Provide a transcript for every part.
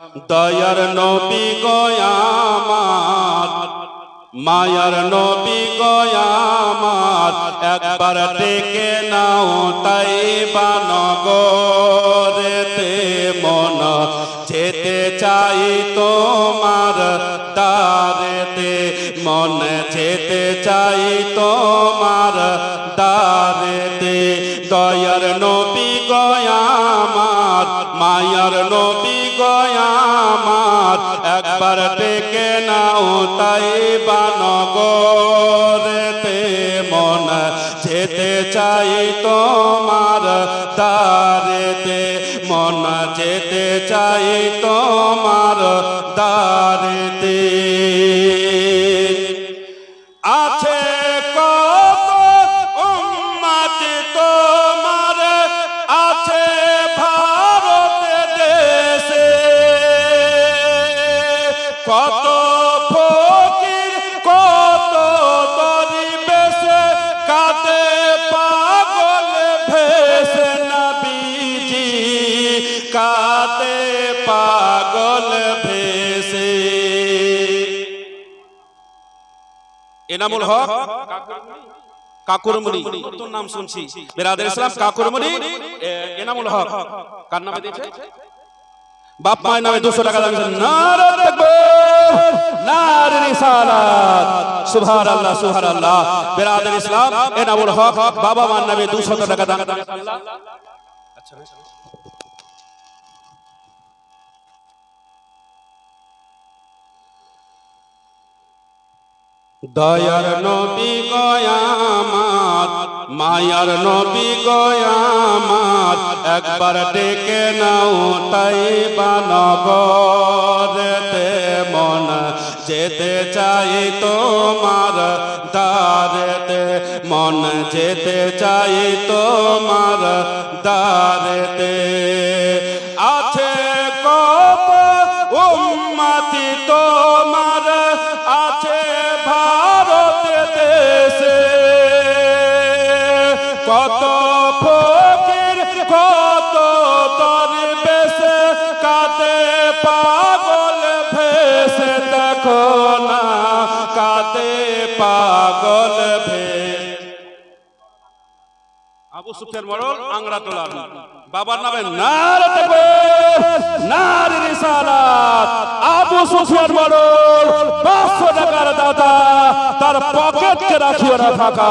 দয়ার নবী গয়ামার, মায়ার নবী গয়ামার, একবার ডেকে নাও তাই বানগরেতে মন। যেতে চাই তোমার দারেতে মন। যেতে চাই তোমার দারেতে দয়ার নবী গয়ামার, মায়ার নবী গয়ামার একবার ডেকে নাও তাই বানগরেতে মন যেতে চাই তোমার দারেতে মন যেতে চাই তোমার দারেতে আছে কত ফকির কত দরিবেশে কাঁদে পাগল ভেসে নবীজি। কাঁদে পাগল ভেসে। এনামুল হক কাকুরমুনি নতুন নাম শুনছি। বেরাদের ইসলাম কাকুরমুনি এ, এনামুল হক। কার নামে দিয়েছে? বাপ মায়ের নামে দুশো টাকা রিসালাত সুবহান আল্লাহ সুবহান আল্লাহ বেরাদের ইসলাম, এনামুল হক, বাবা মার নামে দুশো টাকা দাম দয়ার নবী গয়ামাত, মায়ার নবী গয়ামাত, একবার ডেকে নাও তাই বানগরেতে মন, যেতে চাই তোমার দারেতে মন, যেতে চাই তোমার দারেতে আছে কত উম্মতি তোমার কত ফকির, কত তর বেশে কাঁদে, পাগল ভেসে দেখো না, কাঁদে পাগল ভেসে। আবু সুফিয়ান মরল, আংরা তোলার বাবার নামে নার নার রিসালাত। আবু সুফিয়ান মরল পকেটকে রাখিও না ফাঁকা।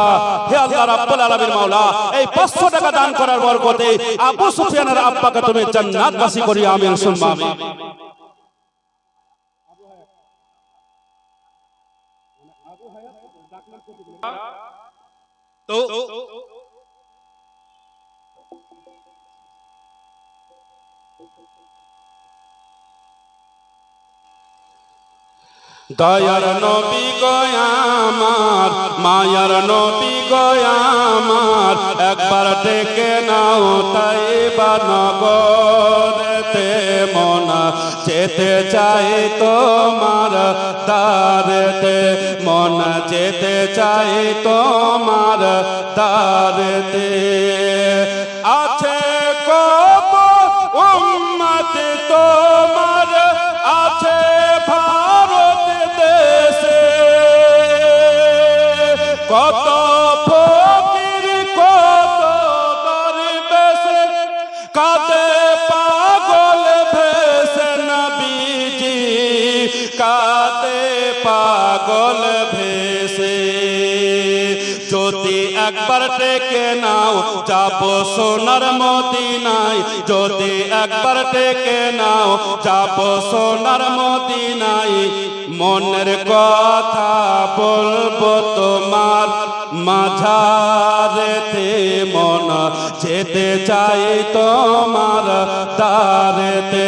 হে আল্লাহ রাব্বুল আলামিন মাওলা, এই 500 টাকা দান করার বরকতে আবু সুফিয়ানের আব্বাকে তুমি জান্নাতবাসী করি আমিন, সুম্মা আমিন। তো দয়ার নবী গয়ামার মায়ার নবী গয়ামার একবার ডেকে নাও তাই বানগরেতে মনা। যেতে চাই তোমার দারেতে মন। যেতে চাই তোমার দারেতে কত ফকির, কত দরবেশে কাঁদে পাগল ভেসে নবীজি কাঁদে পাগল ভেসে। যদি একবার ডেকে নাও, যাব সোনার মদিনায়। যদি একবার ডেকে নাও, যাব সোনার মদিনায়। মনের কথা বলব তোমার মাঝারেতে মন যেতে চাই তোমার দারেতে